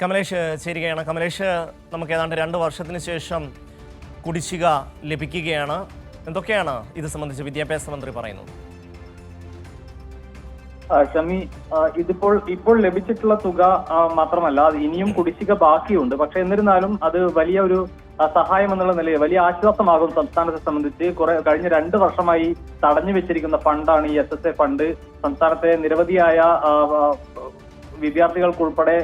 കമലേഷ് ചേരുകയാണ്. കമലേഷ് നമുക്ക് ഏതാണ്ട് രണ്ട് വർഷത്തിന് ശേഷം കുടിശ്ശിക ലഭിക്കുകയാണ്. എന്തൊക്കെയാണ് ഇത് സംബന്ധിച്ച് വിദ്യാഭ്യാസ മന്ത്രി പറയുന്നത്? ഷമി ഇതിപ്പോൾ ഇപ്പോൾ ലഭിച്ചിട്ടുള്ള തുക മാത്രമല്ല അത് ഇനിയും കുടിശ്ശിക ബാക്കിയുണ്ട്. പക്ഷെ എന്നിരുന്നാലും അത് വലിയ ഒരു സഹായം എന്നുള്ള നിലയിൽ വലിയ ആശ്വാസമാകും സംസ്ഥാനത്തെ സംബന്ധിച്ച്. കുറെ കഴിഞ്ഞ രണ്ട് വർഷമായി തടഞ്ഞു വെച്ചിരിക്കുന്ന ഫണ്ടാണ് ഈ എസ് എസ് എ ഫണ്ട്. സംസ്ഥാനത്തെ നിരവധിയായ വിദ്യാർത്ഥികൾക്കുൾപ്പെടെ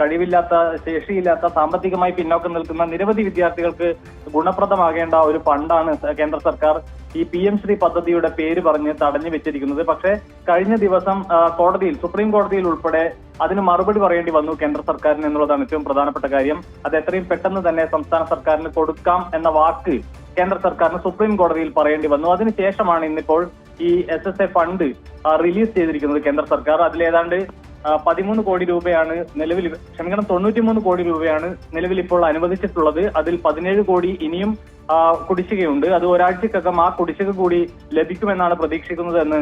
കഴിവില്ലാത്ത ശേഷിയില്ലാത്ത സാമ്പത്തികമായി പിന്നോക്കം നിൽക്കുന്ന നിരവധി വിദ്യാർത്ഥികൾക്ക് ഗുണപ്രദമാകേണ്ട ഒരു ഫണ്ടാണ് കേന്ദ്ര സർക്കാർ ഈ പി എം ശ്രീ പദ്ധതിയുടെ പേര് പറഞ്ഞ് തടഞ്ഞു വെച്ചിരിക്കുന്നത്. പക്ഷേ കഴിഞ്ഞ ദിവസം കോടതിയിൽ സുപ്രീം കോടതിയിൽ ഉൾപ്പെടെ അതിന് മറുപടി പറയേണ്ടി വന്നു കേന്ദ്ര സർക്കാരിന് എന്നുള്ളതാണ് ഏറ്റവും പ്രധാനപ്പെട്ട കാര്യം. അത് എത്രയും പെട്ടെന്ന് തന്നെ സംസ്ഥാന സർക്കാരിന് കൊടുക്കാം എന്ന വാക്ക് കേന്ദ്ര സർക്കാരിന് സുപ്രീം കോടതിയിൽ പറയേണ്ടി വന്നു. അതിനുശേഷമാണ് ഇന്നിപ്പോൾ ഈ S S A fund release ചെയ്തിരിക്കുന്നത് കേന്ദ്ര സർക്കാർ. അതിലേതാണ്ട് പതിമൂന്ന് കോടി രൂപയാണ് നിലവിൽ ക്ഷമിക്കണം തൊണ്ണൂറ്റിമൂന്ന് കോടി രൂപയാണ് നിലവിൽ ഇപ്പോൾ അനുവദിച്ചിട്ടുള്ളത്. അതിൽ പതിനേഴ് കോടി ഇനിയും കുടിശ്ശികയുണ്ട്. അത് ഒരാഴ്ചക്കകം ആ കുടിശ്ശിക കൂടി ലഭിക്കുമെന്നാണ് പ്രതീക്ഷിക്കുന്നത് എന്ന്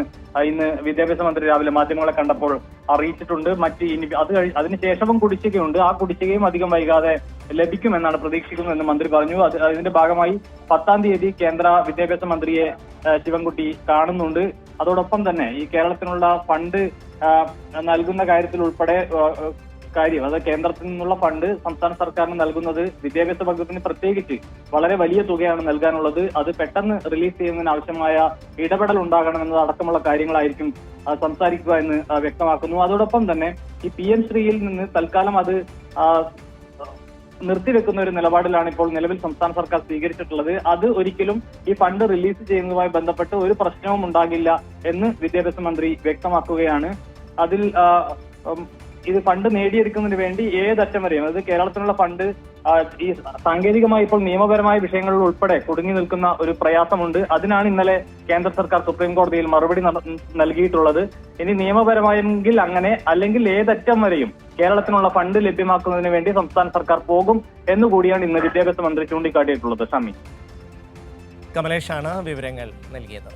ഇന്ന് വിദ്യാഭ്യാസ മന്ത്രി രാവിലെ മാധ്യമങ്ങളെ കണ്ടപ്പോൾ അറിയിച്ചിട്ടുണ്ട്. മറ്റ് ഇനി അത് അതിനുശേഷവും കുടിശ്ശികയുണ്ട്. ആ കുടിശ്ശികയും അധികം വൈകാതെ ലഭിക്കുമെന്നാണ് പ്രതീക്ഷിക്കുന്നതെന്ന് മന്ത്രി പറഞ്ഞു. അത് അതിന്റെ ഭാഗമായി പത്താം തീയതി കേന്ദ്ര വിദ്യാഭ്യാസ മന്ത്രിയെ ശിവൻകുട്ടി കാണുന്നുണ്ട്. അതോടൊപ്പം തന്നെ ഈ കേരളത്തിനുള്ള ഫണ്ട് നൽകുന്ന കാര്യത്തിൽ ഉൾപ്പെടെ കാര്യം അത് കേന്ദ്രത്തിൽ നിന്നുള്ള ഫണ്ട് സംസ്ഥാന സർക്കാരിന് നൽകുന്നത് വിദ്യാഭ്യാസ വകുപ്പിന് പ്രത്യേകിച്ച് വളരെ വലിയ തുകയാണ് നൽകാനുള്ളത്. അത് പെട്ടെന്ന് റിലീസ് ചെയ്യുന്നതിന് ആവശ്യമായ ഇടപെടൽ ഉണ്ടാകണമെന്നത് അടക്കമുള്ള കാര്യങ്ങളായിരിക്കും സംസാരിക്കുക എന്ന് വ്യക്തമാക്കുന്നു. അതോടൊപ്പം തന്നെ ഈ പി എം ശ്രീയിൽ നിന്ന് തൽക്കാലം അത് നിർത്തിവെക്കുന്ന ഒരു നിലപാടിലാണ് ഇപ്പോൾ നിലവിൽ സംസ്ഥാന സർക്കാർ സ്വീകരിച്ചിട്ടുള്ളത്. അത് ഒരിക്കലും ഈ ഫണ്ട് റിലീസ് ചെയ്യുന്നതുമായി ബന്ധപ്പെട്ട് ഒരു പ്രശ്നവും ഉണ്ടാകില്ല എന്ന് വിദ്യാഭ്യാസ മന്ത്രി വ്യക്തമാക്കുകയാണ്. അതിൽ ഇത് ഫണ്ട് നേടിയെടുക്കുന്നതിന് വേണ്ടി ഏതറ്റം വരെയും അതായത് കേരളത്തിനുള്ള ഫണ്ട് ഈ സാങ്കേതികമായി ഇപ്പോൾ നിയമപരമായ വിഷയങ്ങളിൽ ഉൾപ്പെടെ കുടുങ്ങി നിൽക്കുന്ന ഒരു പ്രയാസമുണ്ട്. അതിനാണ് ഇന്നലെ കേന്ദ്ര സർക്കാർ സുപ്രീം കോടതിയിൽ മറുപടി നൽകിയിട്ടുള്ളത്. ഇനി നിയമപരമായെങ്കിൽ അങ്ങനെ അല്ലെങ്കിൽ ഏതറ്റം വരെയും കേരളത്തിനുള്ള ഫണ്ട് ലഭ്യമാക്കുന്നതിന് വേണ്ടി സംസ്ഥാന സർക്കാർ പോകും എന്നുകൂടിയാണ് ഇന്ന് വിദ്യാഭ്യാസ മന്ത്രി ചൂണ്ടിക്കാട്ടിയിട്ടുള്ളത്. ഷമി. കമലേഷാണ് വിവരങ്ങൾ നൽകിയത്.